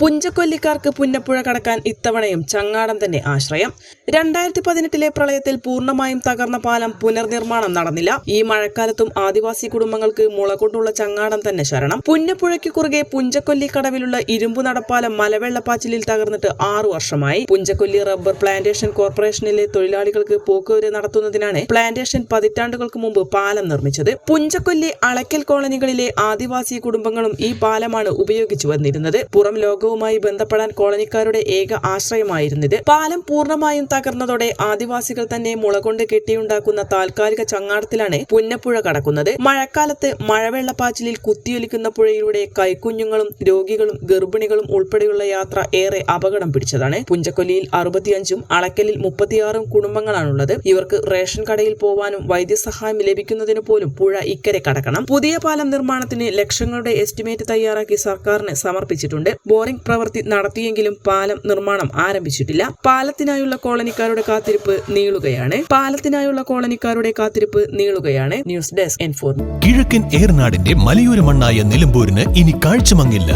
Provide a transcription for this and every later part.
പുഞ്ചക്കൊല്ലിക്കാർക്ക് പുന്നപ്പുഴ കടക്കാൻ ഇത്തവണയും ചങ്ങാടം തന്നെ ആശ്രയം. രണ്ടായിരത്തി പതിനെട്ടിലെ പ്രളയത്തിൽ പൂർണമായും തകർന്ന പാലം പുനർനിർമ്മാണം നടന്നില്ല. ഈ മഴക്കാലത്തും ആദിവാസി കുടുംബങ്ങൾക്ക് മുളകൊണ്ടുള്ള ചങ്ങാടം തന്നെ ശരണം. പുന്നപ്പുഴയ്ക്ക് കുറുകെ പുഞ്ചക്കൊല്ലി കടവിലുള്ള ഇരുമ്പു നടപ്പാലം മലവെള്ളപ്പാച്ചിലിൽ തകർന്നിട്ട് ആറു വർഷമായി. പുഞ്ചക്കൊല്ലി റബ്ബർ പ്ലാന്റേഷൻ കോർപ്പറേഷനിലെ തൊഴിലാളികൾക്ക് പോക്കുവരെ നടത്തുന്നതിനാണ് പ്ലാന്റേഷൻ പതിറ്റാണ്ടുകൾക്ക് മുമ്പ് പാലം നിർമ്മിച്ചത്. പുഞ്ചക്കൊല്ലി അളക്കൽ കോളനികളിലെ ആദിവാസി കുടുംബങ്ങളും ഈ പാലമാണ് ഉപയോഗിച്ചു വന്നിരുന്നത്. പുറം ലോകവുമായി ബന്ധപ്പെടാൻ കോളനിക്കാരുടെ ഏക ആശ്രയമായിരുന്നത് പാലം പൂർണമായും തകർന്നതോടെ ആദിവാസികൾ തന്നെ മുളകൊണ്ട് കെട്ടിയുണ്ടാക്കുന്ന താൽക്കാലിക ചങ്ങാടത്തിലാണ് പുന്നപ്പുഴ കടക്കുന്നത്. മഴക്കാലത്ത് മഴവെള്ളപ്പാച്ചിലിൽ കുത്തിയൊലിക്കുന്ന പുഴയിലൂടെ കൈക്കുഞ്ഞുങ്ങളും രോഗികളും ഗർഭിണികളും ഉൾപ്പെടെയുള്ള യാത്ര ഏറെ അപകടം പിടിച്ചതാണ്. പുഞ്ചക്കൊല്ലിയിൽ അറുപത്തിയഞ്ചും അളക്കലിൽ മുപ്പത്തിയാറും കുടുംബങ്ങളാണുള്ളത്. ഇവർക്ക് റേഷൻ കടയിൽ പോവാനും വൈദ്യസഹായം ലഭിക്കുന്നതിന് പോലും പുഴ ഇക്കരെ കടക്കണം. പുതിയ പാലം നിർമ്മാണത്തിന് ലക്ഷങ്ങളുടെ എസ്റ്റിമേറ്റ് തയ്യാറാക്കി സർക്കാരിന് സമർപ്പിച്ചിട്ടുണ്ട്. ബോറിംഗ് പ്രവൃത്തി നടത്തിയെങ്കിലും പാലം നിർമ്മാണം ആരംഭിച്ചിട്ടില്ല. പാലത്തിനായുള്ള കോളനിക്കാരുടെ കാത്തിരിപ്പ് നീളുകയാണ്. പാലത്തിനായുള്ള കോളനിക്കാരുടെ കാത്തിരിപ്പ് നീളുകയാണ്. ന്യൂസ് ഡെസ്ക് എൻഫോർ കിഴക്കൻ ഏർനാടിന്റെ മലയോര മണ്ണായ നിലമ്പൂരിന് ഇനി കാഴ്ചമങ്ങില്ല.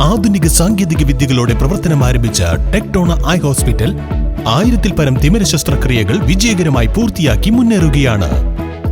ആധുനിക സാങ്കേതിക വിദ്യകളോടെ പ്രവർത്തനം ആരംഭിച്ച ടെക്ടോണ ഐ ഹോസ്പിറ്റൽ ആയിരത്തിൽ പരം തിമിര ശസ്ത്രക്രിയകൾ വിജയകരമായി പൂർത്തിയാക്കി മുന്നേറുകയാണ്.